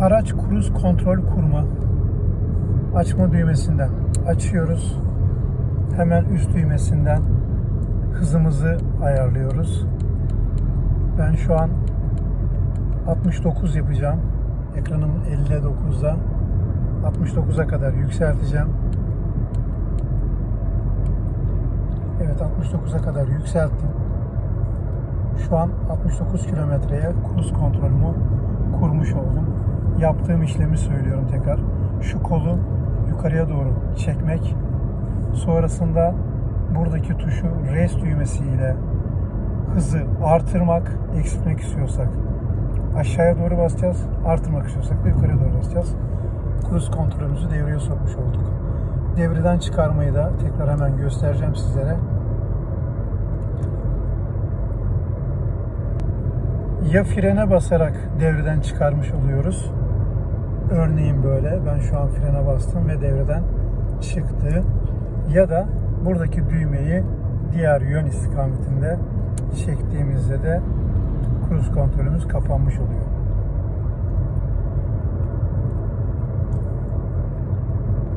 Araç kruz kontrol kurma. Açma düğmesinden açıyoruz. Hemen üst düğmesinden hızımızı ayarlıyoruz. Ben şu an 69 yapacağım. Ekranım 59'da. 69'a kadar yükselteceğim. Evet 69'a kadar yükselttim. Şu an 69 kilometreye kruz kontrolümü kurmuş oldum. Yaptığım işlemi söylüyorum tekrar. Şu kolu yukarıya doğru çekmek. Sonrasında buradaki tuşu res düğmesiyle hızı artırmak, eksiltmek istiyorsak aşağıya doğru basacağız. Artırmak istiyorsak da yukarıya doğru basacağız. Kruz kontrolümüzü devreye sokmuş olduk. Devreden çıkarmayı da tekrar hemen göstereceğim sizlere. Ya frene basarak devreden çıkarmış oluyoruz. Örneğin böyle ben şu an frene bastım ve devreden çıktı. Ya da buradaki düğmeyi diğer yön istikametinde çektiğimizde de kruz kontrolümüz kapanmış oluyor.